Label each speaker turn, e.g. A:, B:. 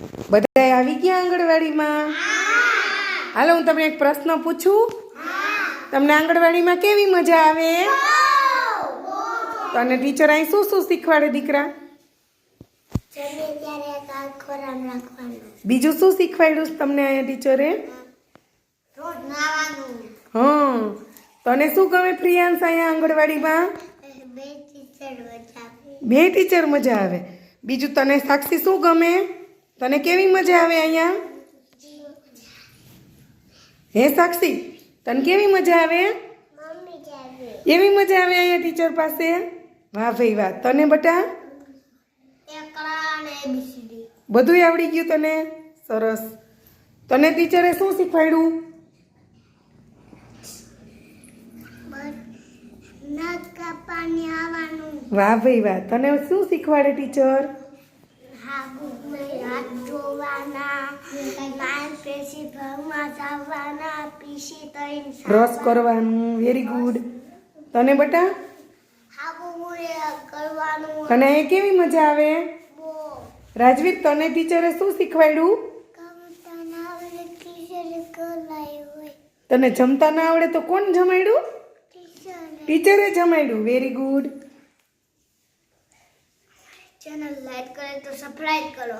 A: બધા આવી ગયા આંગણવાડીમાં? હાલો, હું તમને એક પ્રશ્ન પૂછું. તમને આંગણવાડીમાં કેવી મજા આવે? તને ટીચર અહીં શું શું શીખવાડે દીકરા? બીજું શું શીખવાડ્યું તમને અહીંયા ટીચરે
B: રોજ
A: તને શું ગમે પ્રિયાંશ અહીંયા આંગણવાડીમાં?
B: બે ટીચર
A: મજા આવે. બીજું તને સાક્ષી શું ગમે? તને કેવી મજા આવે અહીંયા? હે સાક્ષી તને કેવી મજા આવે? એવી મજા આવે અહીંયા ટીચર પાસે? વાહ ભાઈ વાહ. તને બટા? બધું આવડી ગયું તને? સરસ. તને ટીચરે શું શીખવાડ્યું? વાહ ભાઈ વાહ. તને શું શીખવાડે ટીચર?
B: હાથ ધોવાના માંસપેશી ભાવમાં ચાવવાના પીસી તઈને
A: બ્રશ કરવાનું વેરી ગુડ તને બટા?
B: કરવાનું.
A: તને કેવી મજા આવે?
B: બો.
A: રાજવીર તને ટીચરે શું શીખવાડ્યું? તને જમતા ના આવડે તો કોણ જમાડ્યું?
B: ટીચરે
A: ટીચરે જમાડ્યું. વેરી ગુડ
B: ચેનલ લાઈક કરે તો સબસ્ક્રાઇબ કરો.